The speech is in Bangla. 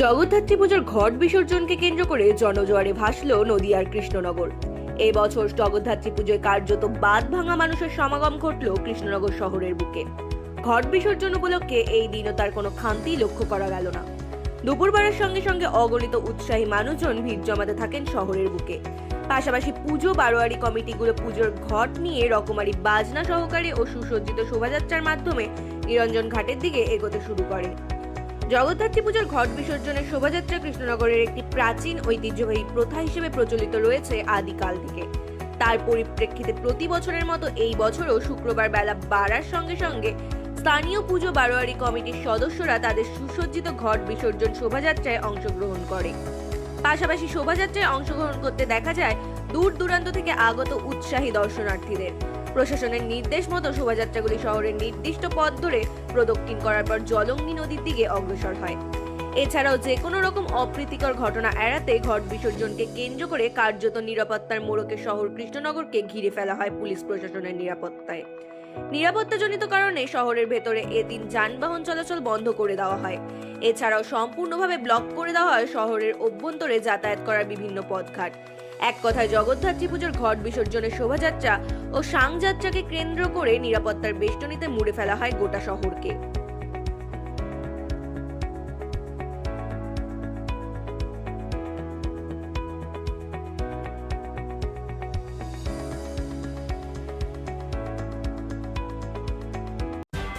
জগদ্ধাত্রী পুজোর ঘট বিসর্জনকে কেন্দ্র করে জনজোয়ারে ভাসল নদিয়ার কৃষ্ণনগর। এবছর জগদ্ধাত্রী পুজোয় কার্যত বাদ ভাঙা মানুষের সমাগম ঘটল কৃষ্ণনগর শহরের বুকে। ঘট বিসর্জন উপলক্ষে এই দিনও তার কোনো খান্তি লক্ষ্য করা গেল না। দুপুরবেলার সঙ্গে সঙ্গে অগণিত উৎসাহী মানুষজন ভিড় জমাতে থাকেন শহরের বুকে। পাশাপাশি পুজো বারোয়ারি কমিটিগুলো পুজোর ঘট নিয়ে রকমারি বাজনা সহকারে ও সুসজ্জিত শোভাযাত্রার মাধ্যমে নিরঞ্জন ঘাটের দিকে এগোতে শুরু করে। জগদ্ধাত্রী পূজার ঘট বিসর্জনের শোভাযাত্রা কৃষ্ণনগরের একটি প্রাচীন ঐতিহ্যবাহী প্রথা হিসেবে প্রচলিত রয়েছে আদিকাল থেকে। তার পরিপ্রেক্ষিতে প্রতি বছরের মতো এই বছরও শুক্রবার বেলা বাড়ার সঙ্গে সঙ্গে স্থানীয় পুজো বারোয়ারি কমিটির সদস্যরা তাদের সুসজ্জিত ঘট বিসর্জন শোভাযাত্রায় অংশগ্রহণ করে। পাশাপাশি শোভাযাত্রায় অংশগ্রহণ করতে দেখা যায় দূর দূরান্ত থেকে আগত উৎসাহী দর্শনার্থীদের। প্রশাসনের নির্দেশ মতো শোভাযাত্রাগুলি শহরের নির্দিষ্ট পথ ধরে প্রদক্ষিণ করার পর জলঙ্গি নদীর দিকে অগ্রসর হয়। এছাড়াও যে কোনো রকম অপ্রীতিকর ঘটনা এড়াতে ঘট বিসর্জনকে কেন্দ্র করে কার্যত নিরাপত্তার মোড়কে শহর কৃষ্ণনগরকে ঘিরে ফেলা হয় পুলিশ প্রশাসনের নিরাপত্তায়। নিরাপত্তাজনিত কারণে শহরের ভেতরে এদিন যানবাহন চলাচল বন্ধ করে দেওয়া হয়। এছাড়াও সম্পূর্ণভাবে ব্লক করে দেওয়া হয় শহরের অভ্যন্তরে যাতায়াত করার বিভিন্ন পথঘাট। এক কথায় জগদ্ধাত্রী পুজোর ঘট বিসর্জনের শোভাযাত্রা ও সাংযাত্রাকে কেন্দ্র করে নিরাপত্তার বেষ্টনীতে মুড়ে ফেলা হয় গোটা শহরকে।